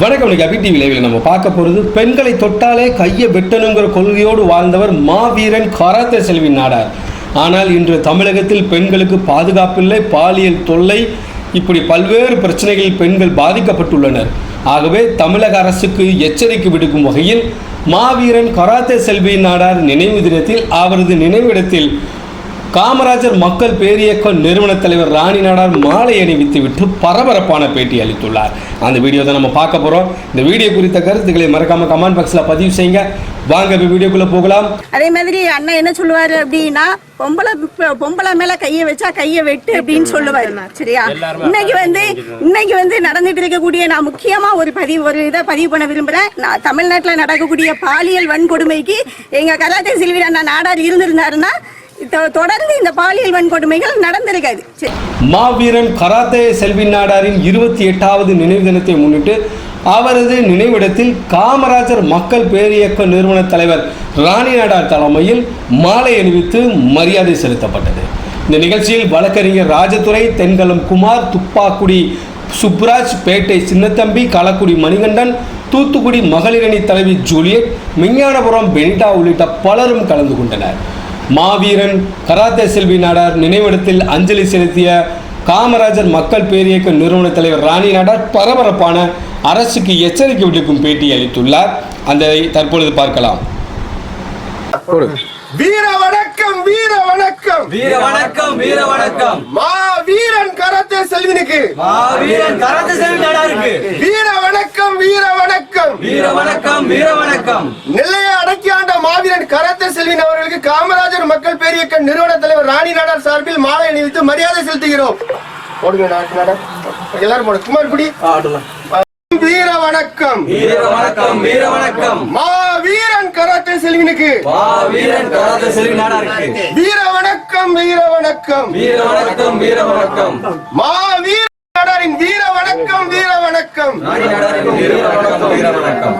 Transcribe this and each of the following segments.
வணக்கம் அபி டிவி நம்ம பார்க்க போகிறது பெண்களை தொட்டாலே கையை வெட்டணுங்கிற கொள்கையோடு வாழ்ந்தவர் மாவீரன் கராத்தே செல்வி நாடார். ஆனால் இன்று தமிழகத்தில் பெண்களுக்கு பாதுகாப்பில்லை பாலியல் தொல்லை இப்படி பல்வேறு பிரச்சனைகளில் பெண்கள் பாதிக்கப்பட்டுள்ளனர். ஆகவே தமிழக அரசுக்கு எச்சரிக்கை விடுக்கும் வகையில் மாவீரன் கராத்தே செல்வி நாடார் நினைவு தினத்தில் அவரது நினைவிடத்தில் காமராஜர் மக்கள் பேரியக்க நிறுவன தலைவர் ராணி நாடார் மாலை அணிவித்து விட்டு பரபரப்பான பேட்டி அளித்துள்ளார். அந்த வீடியோ தான் நம்ம பார்க்க போகிறோம் இந்த வீடியோ குறித்த கருத்துக்களை மறக்காம கமெண்ட் பாக்ஸில் பதிவு செய்யுங்க. வாங்க இப்போ வீடியோக்குள்ளே போகலாம். அதே மாதிரி அண்ணன் என்ன சொல்லுவாரு அப்படின்னா பொம்பளை பொம்பளை மேல கைய வச்சா கைய வெட்டு அப்படின்னு சொல்லுவாரு. சரியா? இன்னைக்கு வந்து இன்னைக்கு வந்து நடந்துட்டு இருக்கக்கூடிய நான் முக்கியமா ஒரு பதிவு ஒரு இதை பதிவு பண்ண விரும்புறேன். நான் தமிழ்நாட்டுல நடக்கக்கூடிய பாலியல் வன்கொடுமைக்கு எங்க கலாத்தே செல்வி அண்ணா நாடார் இருந்திருந்தாருன்னா தொடர்ந்து இந்த பாலியல் வன்கொடுமைகள் நடந்திருக்காது. மாவீரன் கராத்தே செல்வி நாடாரின் இருபத்தி எட்டாவது நினைவு தினத்தை முன்னிட்டு அவரது நினைவிடத்தில் காமராஜர் மக்கள் பேரியக்க நிறுவன தலைவர் ராணி நாடார் தலைமையில் மாலை அணிவித்து மரியாதை செலுத்தப்பட்டது. இந்த நிகழ்ச்சியில் வழக்கறிஞர் ராஜதுரை தென்கலம் குமார் துப்பாக்குடி சுப்ராஜ் பேட்டை சின்னத்தம்பி களக்குடி மணிகண்டன் தூத்துக்குடி மகளிரணி தலைவி ஜூலியட் விஞ்ஞானபுரம் பெனிட்டா உள்ளிட்ட பலரும் கலந்து கொண்டனர். மாவீரன் கராத்தே செல்வி நாடார் நினைவிடத்தில் அஞ்சலி செலுத்திய காமராஜர் மக்கள் பேரியக்க நிறுவன தலைவர் ராணி நாடார் பரபரப்பான அரசுக்கு எச்சரிக்கை விடுக்கும் பேட்டி அளித்துள்ளார். அந்த தற்பொழுது பார்க்கலாம். வீர வணக்கம் வீர வணக்கம். வீர வணக்கம் வீர வணக்கம். மா வீரன் கராத்தே செல்வினுக்கு. வீரன் கராத்தே செல்வி வீர வணக்கம் வீர வணக்கம். வீர வணக்கம் வீர வணக்கம். நெல்லையை அடக்கி ஆண்ட மாவீரன் கராத்தே செல்வின் அவர்களுக்கு காமராஜர் மக்கள் பேரியக்க நிறுவன தலைவர் ராணி நாடார் சார்பில் மாலை அணிவித்து மரியாதை செலுத்துகிறோம். எல்லாரும் போடு வீர வணக்கம். வீர வணக்கம் வீர வணக்கம். மா வீரன் கராத்தே செல்வினுக்கு. வா வீரன் கராத்தே செல்வி நாடாருக்கு. வீர வணக்கம் வீர வணக்கம். வீர வணக்கம் வீர வணக்கம். மா வீர நாடாரின் வீர வணக்கம் வீர வணக்கம். வீர வணக்கம் வீர வணக்கம்.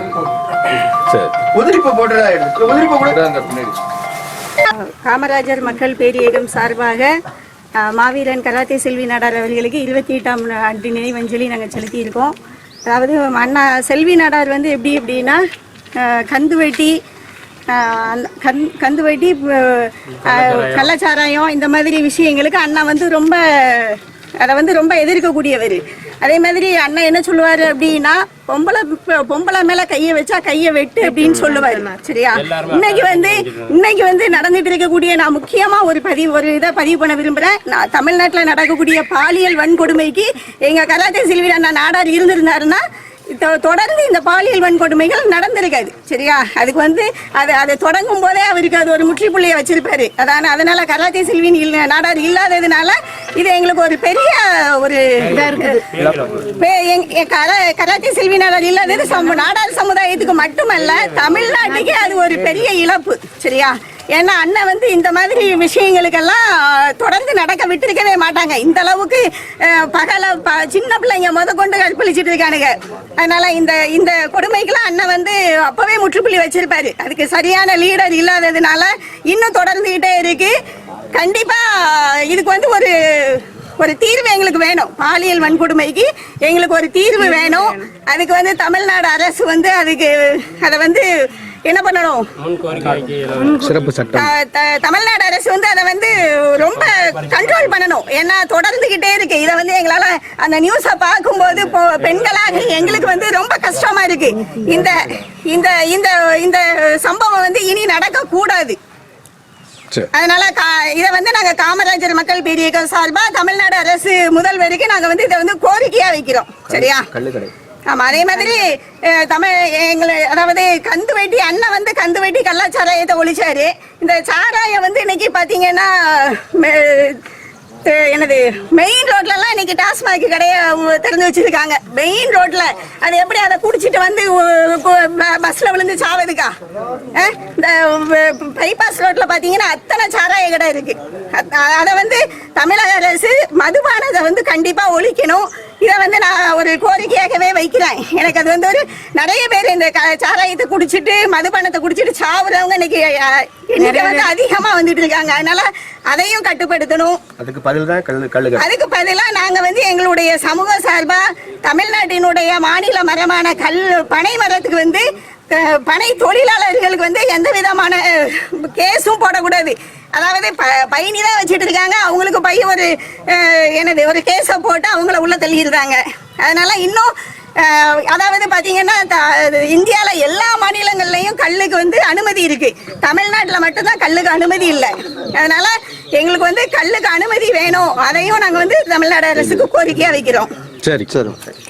உதிரிப்பு போட்டுடா எடுத்து உதிரிப்பு கூட. காமராஜர் மக்கள் பேரியக்கம் சார்பாக மாவீரன் கராத்தே செல்வி நாடார் அவர்களுக்கு இருபத்தி எட்டாம் ஆண்டு நினைவஞ்சலி நாங்கள் செலுத்தியிருக்கோம். அதாவது அண்ணா செல்வி நாடார் வந்து எப்படி எப்படின்னா அஹ், கந்து வெட்டி கந் கந்து வெட்டி கள்ளச்சாராயம் இந்த மாதிரி விஷயங்களுக்கு அண்ணா வந்து ரொம்ப அதை வந்து ரொம்ப எதிர்க்கக்கூடியவர். அதே மாதிரி அண்ணன் என்ன சொல்லுவாரு அப்படின்னா பொம்பளை பொம்பளை மேல கைய வச்சா கைய வெட்டு அப்படின்னு சொல்லுவாரு. சரியா? இன்னைக்கு வந்து இன்னைக்கு வந்து நடந்துட்டு இருக்கக்கூடிய நான் முக்கியமா ஒரு பதிவு ஒரு இதை பதிவு பண்ண விரும்புறேன். நான் தமிழ்நாட்டுல நடக்கக்கூடிய பாலியல் வன்கொடுமைக்கு எங்க கராத்தே செல்வி அண்ணா நாடார் இருந்திருந்தாருன்னா தொடர்ந்து இந்த பாலியல் வன்கொடுமைகள் நடந்திருக்காது சரியா? அதுக்கு வந்து அது அதை தொடங்கும் போதே அவருக்கு அது ஒரு முற்றுப்புள்ளியை வச்சிருப்பாரு. அதான அதனால கராத்தே செல்வின் இல்ல நாடார் இல்லாததுனால இது எங்களுக்கு ஒரு பெரிய ஒரு கராத்தே செல்வி நாடார் இல்லாதது சம- நாடார் சமுதாயத்துக்கு மட்டுமல்ல தமிழ்நாட்டுக்கே அது ஒரு பெரிய இழப்பு சரியா? ஏன்னா அண்ணன் வந்து இந்த மாதிரி விஷயங்களுக்கெல்லாம் தொடர்ந்து நடக்க விட்டுருக்கவே மாட்டாங்க. இந்த அளவுக்கு பகல ப- சின்ன பிள்ளைங்க முத கொண்டு கற்பழிச்சிட்டு இருக்கானுங்க. அதனால இந்த இந்த கொடுமைக்கெல்லாம் அண்ணன் வந்து அப்பவே முற்றுப்புள்ளி வச்சிருப்பாரு. அதுக்கு சரியான லீடர் இல்லாததுனால இன்னும் தொடர்ந்துகிட்டே இருக்கு. கண்டிப்பா இதுக்கு வந்து ஒரு ஒரு தீர்வு எங்களுக்கு வேணும். பாலியல் வன்கொடுமைக்கு எங்களுக்கு ஒரு தீர்வு வேணும். அதுக்கு வந்து தமிழ்நாடு அரசு வந்து அதுக்கு அதை வந்து என்ன பண்ணணும்? த- த- தமிழ்நாடு அரசு வந்து அதை வந்து ரொம்ப கண்ட்ரோல் பண்ணணும். ஏன்னா தொடர்ந்துகிட்டே இருக்கு. இதை வந்து எங்களால அந்த நியூஸை பார்க்கும்போது இப்போ பெண்களாக எங்களுக்கு வந்து ரொம்ப கஷ்டமா இருக்கு. இந்த இந்த இந்த இந்த சம்பவம் வந்து இனி நடக்க கூடாது அதனால கா- இதை வந்து நாங்க காமராஜர் மக்கள் பேரியக்கம் சார்பா தமிழ்நாடு அரசு முதல்வருக்கு நாங்க வந்து இதை வந்து கோரிக்கையா வைக்கிறோம். சரியா? ஆமா அதே மாதிரி தமிழ் எங்களை அதாவது கந்து வெட்டி அண்ணன் வந்து கந்து வெட்டி கள்ளச்சாராயத்தை ஒழிச்சாரு. இந்த சாராயம் வந்து இன்னைக்கு பாத்தீங்கன்னா எனது என்னது மெயின் ரோட்ல எல்லாம் இன்னைக்கு டாஸ்மாக் கடைய திறந்து வச்சிருக்காங்க. மெயின் ரோட்ல அது எப்படி அதை குடிச்சிட்டு வந்து பஸ்ல விழுந்து சாவதுக்கா? இந்த பைபாஸ் ரோட்ல பாத்தீங்கன்னா அத்தனை சாராய கடை இருக்கு. அதை வந்து தமிழக அரசு மதுபானத்தை வந்து கண்டிப்பா ஒழிக்கணும். இதை வந்து நான் ஒரு கோரிக்கையாகவே வைக்கிறேன். எனக்கு அது வந்து ஒரு நிறைய பேர் இந்த சாராயத்தை குடிச்சிட்டு மதுபானத்தை குடிச்சிட்டு சாவுறவங்க இன்னைக்கு எண்ணிக்கை வந்து அதிகமா வந்துட்டு இருக்காங்க. அதனால அதையும் கட்டுப்படுத்தணும். அதுக்கு பதில் தான் கல்லு கல்லுகள். அதுக்கு பதிலாக நாங்கள் வந்து எங்களுடைய சமூக சார்பாக தமிழ்நாட்டினுடைய மாநில மரமான கல் பனை மரத்துக்கு வந்து பனை தொழிலாளர்களுக்கு வந்து எந்த விதமான கேஸும் போடக்கூடாது. அதாவது ப பயணி தான் வச்சுட்டு இருக்காங்க அவங்களுக்கு பை ஒரு என்னது ஒரு கேஸை போட்டு அவங்கள உள்ள தள்ளிடுறாங்க. அதனால இன்னும் அதாவது பார்த்தீங்கன்னா இந்தியாவில் எல்லா மாநிலங்கள்லையும் கல்லுக்கு வந்து அனுமதி இருக்கு. தமிழ்நாட்டில் மட்டும்தான் கல்லுக்கு அனுமதி இல்லை. அதனால எங்களுக்கு வந்து கல்லுக்கு அனுமதி வேணும். அதையும் நாங்கள் வந்து தமிழ்நாடு அரசுக்கு கோரிக்கையாக வைக்கிறோம். சரி. சரி.